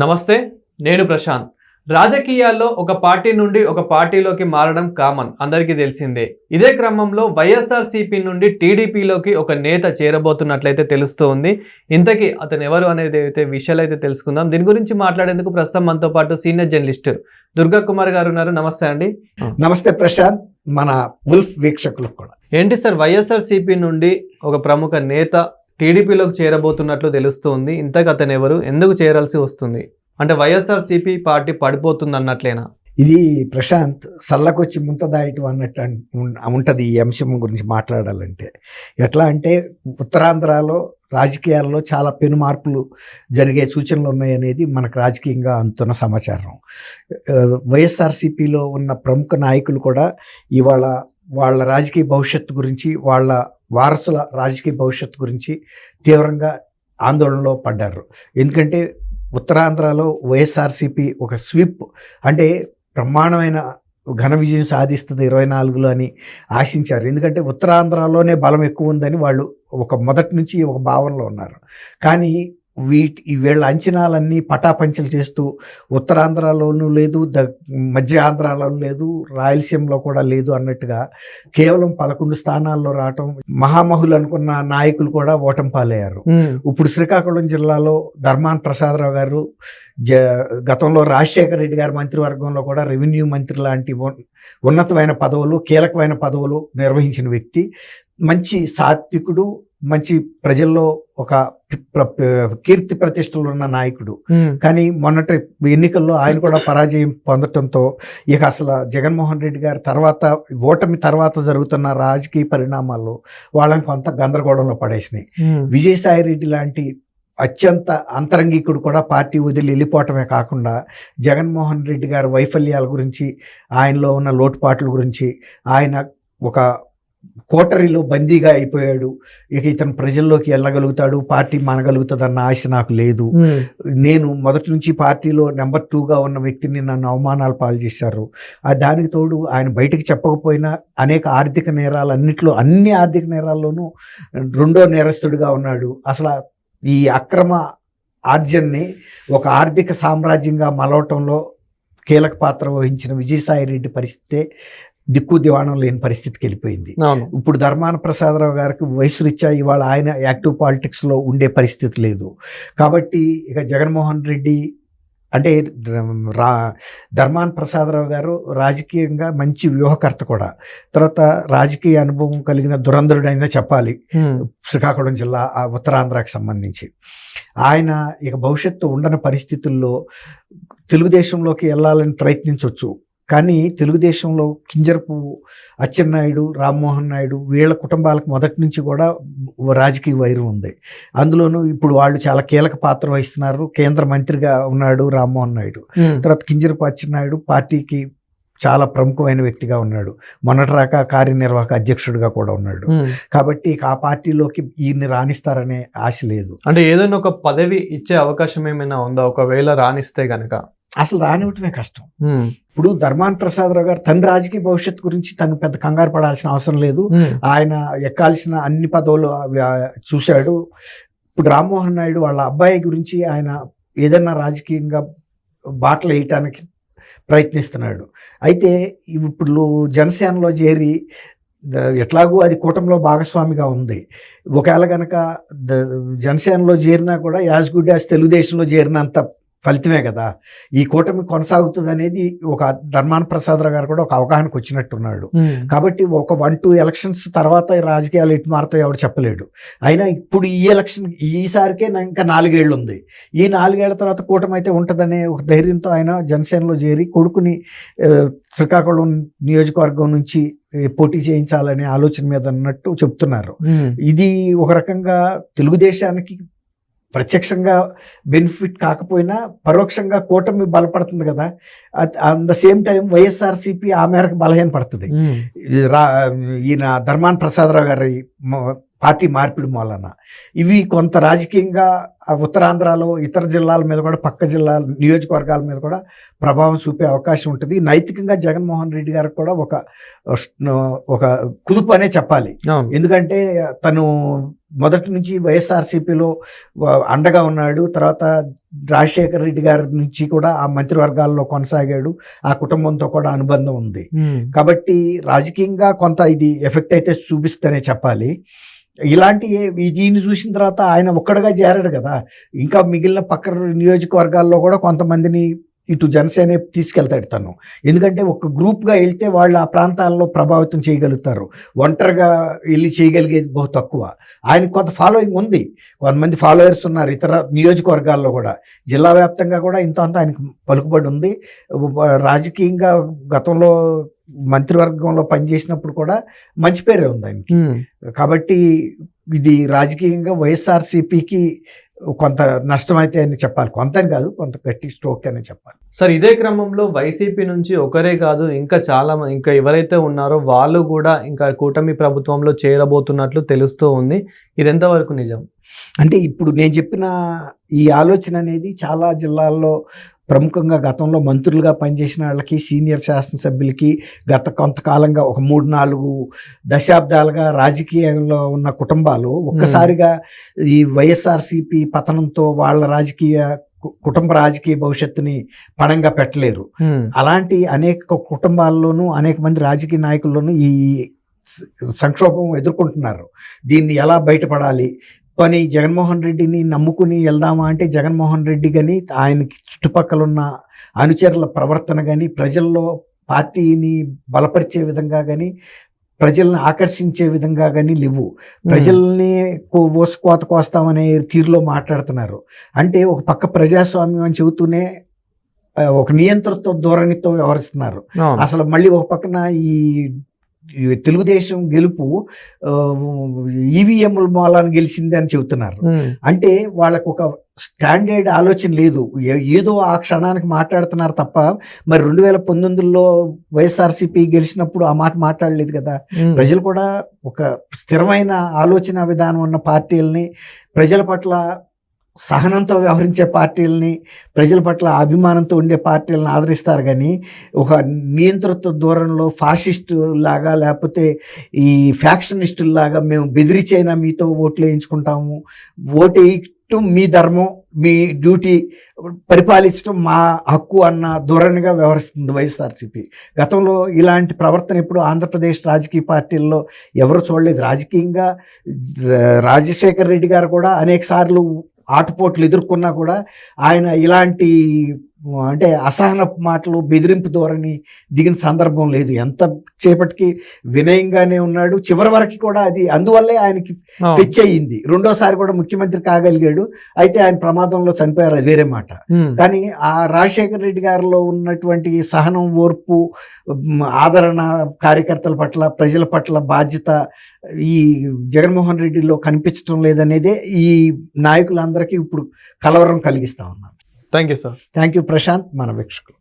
నమస్తే నేను ప్రశాంత్. రాజకీయాల్లో ఒక పార్టీ నుండి ఒక పార్టీలోకి మారడం కామన్ అందరికీ తెలిసిందే. ఇదే క్రమంలో వైఎస్ఆర్సీపీ నుండి టీడీపీలోకి ఒక నేత చేరబోతున్నట్లయితే తెలుస్తూ ఉంది ఇంతకీ అతను ఎవరు అనేది అయితే విషయాలు అయితే తెలుసుకుందాం. దీని గురించి మాట్లాడేందుకు ప్రస్తుతం మనతో పాటు సీనియర్ జర్నలిస్ట్ దుర్గా కుమార్ గారు ఉన్నారు. నమస్తే అండి. నమస్తే ప్రశాంత్ మన ఉల్ఫ్ వీక్షకులకు కూడా. ఏంటి సార్ వైఎస్ఆర్సీపీ నుండి ఒక ప్రముఖ నేత టీడీపీలోకి చేరబోతున్నట్లు తెలుస్తోంది. ఇంతకు అతను ఎవరు? ఎందుకు చేరాల్సి వస్తుంది? అంటే వైఎస్ఆర్సీపీ పార్టీ పడిపోతుంది అన్నట్లేనా ఇది ప్రశాంత్ సల్లకొచ్చి ముంతదాయటం అన్నట్టు ఉంటుంది ఈ అంశం గురించి మాట్లాడాలంటే. ఎట్లా అంటే ఉత్తరాంధ్రలో రాజకీయాల్లో చాలా పెను మార్పులు జరిగే సూచనలు ఉన్నాయనేది మనకు రాజకీయంగా అందుతున్న సమాచారం. వైఎస్ఆర్సీపీలో ఉన్న ప్రముఖ నాయకులు కూడా ఇవాళ వాళ్ళ రాజకీయ భవిష్యత్తు గురించి వాళ్ళ వారసుల రాజకీయ భవిష్యత్తు గురించి తీవ్రంగా ఆందోళనలో పడ్డారు. ఎందుకంటే ఉత్తరాంధ్రలో వైఎస్ఆర్సీపీ ఒక స్విప్ అంటే బ్రహ్మాండమైన ఘన విజయం సాధిస్తుంది ఇరవై నాలుగులో అని ఆశించారు. ఎందుకంటే ఉత్తరాంధ్రలోనే బలం ఎక్కువ ఉందని వాళ్ళు ఒక మొదటి నుంచి ఒక భావనలో ఉన్నారు. కానీ వీటి ఈ వీళ్ళ అంచనాలన్నీ పటాపంచలు చేస్తూ ఉత్తరాంధ్రలోనూ లేదు ద మధ్య ఆంధ్రాలో లేదు రాయలసీమలో కూడా లేదు అన్నట్టుగా కేవలం పదకొండు స్థానాల్లో రావటం మహామహులు అనుకున్న నాయకులు కూడా ఓటమి పాలయ్యారు. ఇప్పుడు శ్రీకాకుళం జిల్లాలో ధర్మాన్ ప్రసాదరావు గారు జ గతంలో రాజశేఖర రెడ్డి గారి మంత్రివర్గంలో కూడా రెవెన్యూ మంత్రి లాంటి ఉన్- ఉన్నతమైన పదవులు కీలకమైన పదవులు నిర్వహించిన వ్యక్తి మంచి సాత్వికుడు మంచి ప్రజల్లో ఒక కీర్తి ప్రతిష్టలు ఉన్న నాయకుడు కానీ మొన్నటి ఎన్నికల్లో ఆయన కూడా పరాజయం పొందటంతో ఇక అసలు జగన్మోహన్ రెడ్డి గారి తర్వాత ఓటమి తర్వాత జరుగుతున్న రాజకీయ పరిణామాల్లో వాళ్ళని కొంత గందరగోళంలో పడేసినాయి. విజయసాయి రెడ్డి లాంటి అత్యంత అంతరంగికుడు కూడా పార్టీ వదిలి వెళ్ళిపోవటమే కాకుండా జగన్మోహన్ రెడ్డి గారి వైఫల్యాల గురించి ఆయనలో ఉన్న లోటుపాట్ల గురించి ఆయన ఒక కోటరీలో బందీగా అయిపోయాడు. ఇక ఇతను ప్రజల్లోకి వెళ్ళగలుగుతాడు. పార్టీ మనగలుగుతుందన్న ఆశ నాకు లేదు. నేను మొదటి నుంచి పార్టీలో నెంబర్ టూగా ఉన్న వ్యక్తిని నన్ను అవమానాలు పాలు చేశారు. ఆ దానికి తోడు ఆయన బయటికి చెప్పకపోయినా అనేక ఆర్థిక నేరాలన్నిట్లో అన్ని ఆర్థిక నేరాల్లోనూ రెండో నేరస్తుడిగా ఉన్నాడు. అసలు ఈ అక్రమ ఆర్జన్ని ఒక ఆర్థిక సామ్రాజ్యంగా మలవటంలో కీలక పాత్ర వహించిన విజయసాయి రెడ్డి పరిస్థితే దిక్కు దివాణం లేని పరిస్థితికి వెళ్ళిపోయింది. ఇప్పుడు ధర్మాన ప్రసాదరావు గారికి వయసు రీత్యా ఇవాళ ఆయన యాక్టివ్ పాలిటిక్స్లో ఉండే పరిస్థితి లేదు. కాబట్టి ఇక జగన్మోహన్ రెడ్డి అంటే రా ధర్మాన ప్రసాదరావు గారు రాజకీయంగా మంచి వ్యూహకర్త కూడా. తర్వాత రాజకీయ అనుభవం కలిగిన దురంధరుడైనా చెప్పాలి. శ్రీకాకుళం జిల్లా ఆ ఉత్తరాంధ్రకి సంబంధించి. ఆయన ఇక భవిష్యత్తు ఉండని పరిస్థితుల్లో తెలుగుదేశంలోకి వెళ్ళాలని ప్రయత్నించవచ్చు కానీ తెలుగుదేశంలో కింజరపు అచ్చెన్నాయుడు రామ్మోహన్ నాయుడు వీళ్ళ కుటుంబాలకు మొదటి నుంచి కూడా రాజకీయ వైరం ఉంది. అందులోనూ ఇప్పుడు వాళ్ళు చాలా కీలక పాత్ర వహిస్తున్నారు. కేంద్ర మంత్రిగా ఉన్నాడు రామ్మోహన్ నాయుడు. తర్వాత కింజరపు అచ్చెన్నాయుడు పార్టీకి చాలా ప్రముఖమైన వ్యక్తిగా ఉన్నాడు. మొన్నటిరాక కార్యనిర్వాహక అధ్యక్షుడిగా కూడా ఉన్నాడు. కాబట్టి ఆ పార్టీలోకి ఈయన్ని రాణిస్తారనే ఆశ లేదు. అంటే ఏదైనా ఒక పదవి ఇచ్చే అవకాశం ఏమైనా ఉందా? ఒకవేళ రాణిస్తే గనక. అసలు రానివ్వటమే కష్టం. ఇప్పుడు ధర్మాన్ ప్రసాదరావు గారు తన రాజకీయ భవిష్యత్తు గురించి తను పెద్ద కంగారు పడాల్సిన అవసరం లేదు. ఆయన ఎక్కాల్సిన అన్ని పదవులు చూశాడు. ఇప్పుడు రామ్మోహన్ నాయుడు వాళ్ళ అబ్బాయి గురించి ఆయన ఏదన్నా రాజకీయంగా బాటలు వేయటానికి ప్రయత్నిస్తున్నాడు. అయితే ఇప్పుడు జనసేనలో చేరి ఎట్లాగూ అది కూటమిలో భాగస్వామిగా ఉంది. ఒకవేళ కనుక జనసేనలో చేరినా కూడా యాజ్ గుడ్ యాజ్ తెలుగుదేశంలో చేరినంత ఫలితమే కదా. ఈ కూటమి కొనసాగుతుంది అనేది ఒక ధర్మాన ప్రసాదరావు గారు కూడా ఒక అవగాహనకు వచ్చినట్టున్నాడు. కాబట్టి ఒక వన్ టూ ఎలక్షన్స్ తర్వాత రాజకీయాలు ఎటు మారుతాయో ఎవరు చెప్పలేడు. అయినా ఇప్పుడు ఈ ఎలక్షన్ ఈసారికే నా- ఇంకా నాలుగేళ్ళు ఉంది. ఈ నాలుగేళ్ళ తర్వాత కూటమి అయితే ఉంటుందనే ఒక ధైర్యంతో ఆయన జనసేనలో చేరి కొడుకుని శ్రీకాకుళం నియోజకవర్గం నుంచి పోటీ చేయించాలనే ఆలోచన మీద ఉన్నట్టు చెప్తున్నారు. ఇది ఒక రకంగా తెలుగుదేశానికి ప్రత్యక్షంగా బెనిఫిట్ కాకపోయినా పరోక్షంగా కూటమి బలపడుతుంది కదా. At the same time YSRCP ఆ మేరకు బలహీన పడుతుంది. రా ఈయన ధర్మాన్ ప్రసాదరావు గారి పార్టీ మార్పిడి మూలన. ఇవి కొంత రాజకీయంగా ఉత్తరాంధ్రలో ఇతర జిల్లాల మీద కూడా పక్క జిల్లాల నియోజకవర్గాల మీద కూడా ప్రభావం చూపే అవకాశం ఉంటుంది. నైతికంగా జగన్మోహన్ రెడ్డి గారికి కూడా ఒక ఒక కుదుపు అనే చెప్పాలి. ఎందుకంటే తను మొదటి నుంచి వైఎస్ఆర్సీపీలో అండగా ఉన్నాడు. తర్వాత రాజశేఖర రెడ్డి గారి నుంచి కూడా ఆ మంత్రివర్గాల్లో కొనసాగాడు. ఆ కుటుంబంతో కూడా అనుబంధం ఉంది. కాబట్టి రాజకీయంగా కొంత ఇది ఎఫెక్ట్ అయితే చూపిస్తేనే చెప్పాలి. ఇలాంటి దీన్ని చూసిన తర్వాత ఆయన ఒక్కడగా చేరాడు కదా. ఇంకా మిగిలిన పక్క నియోజకవర్గాల్లో కూడా కొంతమందిని ఇటు జనసేన తీసుకెళ్తాడు తను. ఎందుకంటే ఒక గ్రూప్గా వెళ్తే వాళ్ళు ఆ ప్రాంతాల్లో ప్రభావితం చేయగలుగుతారు. ఒంటరిగా వెళ్ళి చేయగలిగేది బహు తక్కువ. ఆయనకు కొంత ఫాలోయింగ్ ఉంది. కొంతమంది ఫాలోయర్స్ ఉన్నారు ఇతర నియోజకవర్గాల్లో కూడా. జిల్లా వ్యాప్తంగా కూడా ఇంత అంత ఆయనకు పలుకుబడి ఉంది. రాజకీయంగా గతంలో మంత్రివర్గంలో పనిచేసినప్పుడు కూడా మంచి పేరే ఉంది ఆయనకి. కాబట్టి ఇది రాజకీయంగా వైఎస్ఆర్సీపీకి కొంత నష్టమైతే అని చెప్పాలి. కొంత అని కాదు కొంత గట్టి స్ట్రోక్ అని చెప్పాలి. సార్ ఇదే క్రమంలో వైసీపీ నుంచి ఒకరే కాదు ఇంకా చాలా ఇంకా ఎవరైతే ఉన్నారో వాళ్ళు కూడా ఇంకా కూటమి ప్రభుత్వంలో చేరబోతున్నట్లు తెలుస్తూ ఉంది. ఇది ఎంతవరకు నిజం? అంటే ఇప్పుడు నేను చెప్పిన ఈ ఆలోచన అనేది చాలా జిల్లాల్లో ప్రముఖంగా గతంలో మంత్రులుగా పనిచేసిన వాళ్ళకి సీనియర్ శాసనసభ్యులకి గత కొంతకాలంగా ఒక మూడు నాలుగు దశాబ్దాలుగా రాజకీయంలో ఉన్న కుటుంబాలు ఒక్కసారిగా ఈ వైఎస్ఆర్సీపీ పతనంతో వాళ్ళ రాజకీయ కుటుంబ రాజకీయ భవిష్యత్తుని పణంగా పెట్టలేరు. అలాంటి అనేక కుటుంబాల్లోనూ అనేక మంది రాజకీయ నాయకుల్లోనూ ఈ సంక్షోభం ఎదుర్కొంటున్నారు. దీన్ని ఎలా బయటపడాలి? పని జగన్మోహన్ రెడ్డిని నమ్ముకుని వెళ్దామా అంటే జగన్మోహన్ రెడ్డి కానీ ఆయనకి చుట్టుపక్కల ఉన్న అనుచరుల ప్రవర్తన కానీ ప్రజల్లో పార్టీని బలపరిచే విధంగా కానీ ప్రజల్ని ఆకర్షించే విధంగా కానీ లేవు. ప్రజల్ని కో- ఓసుకోత కోస్తామనే తీరులో మాట్లాడుతున్నారు. అంటే ఒక పక్క ప్రజాస్వామ్యం అని చెబుతూనే ఒక నియంత్రణతో ధోరణితో వ్యవహరిస్తున్నారు. అసలు మళ్ళీ ఒక పక్కన ఈ తెలుగుదేశం గెలుపు ఈవీఎంల మూలాన్ని గెలిచింది అని చెబుతున్నారు. అంటే వాళ్ళకు ఒక స్టాండర్డ్ ఆలోచన లేదు ఏదో ఆ క్షణానికి మాట్లాడుతున్నారు తప్ప మరి రెండు వేల పంతొమ్మిదిలో వైఎస్ఆర్సీపీ గెలిచినప్పుడు ఆ మాట మాట్లాడలేదు కదా. ప్రజలు కూడా ఒక స్థిరమైన ఆలోచన విధానం ఉన్న పార్టీలని ప్రజల పట్ల సహనంతో వ్యవహరించే పార్టీలని ప్రజల పట్ల అభిమానంతో ఉండే పార్టీలను ఆదరిస్తారు కానీ ఒక నియంత్రిత దూరంలో ఫాసిస్టు లాగా లేకపోతే ఈ ఫ్యాక్షనిస్టుల్లాగా మేము బెదిరిచైనా మీతో ఓట్లు వేయించుకుంటాము. ఓటు వేయటం మీ ధర్మం మీ డ్యూటీ పరిపాలించడం మా హక్కు అన్న ధోరణిగా వ్యవహరిస్తుంది వైఎస్ఆర్సీపీ. గతంలో ఇలాంటి ప్రవర్తన ఇప్పుడు ఆంధ్రప్రదేశ్ రాజకీయ పార్టీల్లో ఎవరు చూడలేదు. రాజకీయంగా రాజశేఖర్ రెడ్డి గారు కూడా అనేక సార్లు ఆటుపోట్లు ఎదుర్కొన్నా కూడా ఆయన ఇలాంటి అంటే అసహన మాటలు బెదిరింపు ధోరణి దిగిన సందర్భం లేదు. ఎంత చేపటికి వినయంగానే ఉన్నాడు. చివరి వరకు కూడా అది అందువల్లే ఆయనకి. ఫెచ్ అయ్యింది రెండోసారి కూడా ముఖ్యమంత్రి కాగలిగాడు. అయితే ఆయన ప్రమాదంలో చనిపోయారు. అది వేరే మాట. కానీ ఆ రాజశేఖర రెడ్డి గారిలో ఉన్నటువంటి సహనం ఓర్పు ఆదరణ కార్యకర్తల పట్ల ప్రజల పట్ల బాధ్యత ఈ జగన్మోహన్ రెడ్డిలో కనిపించడం లేదనేదే ఈ నాయకులందరికీ ఇప్పుడు కలవరం కలిగిస్తా ఉన్నాం. Thank you sir. Thank you Prashant మన వీక్షకులు.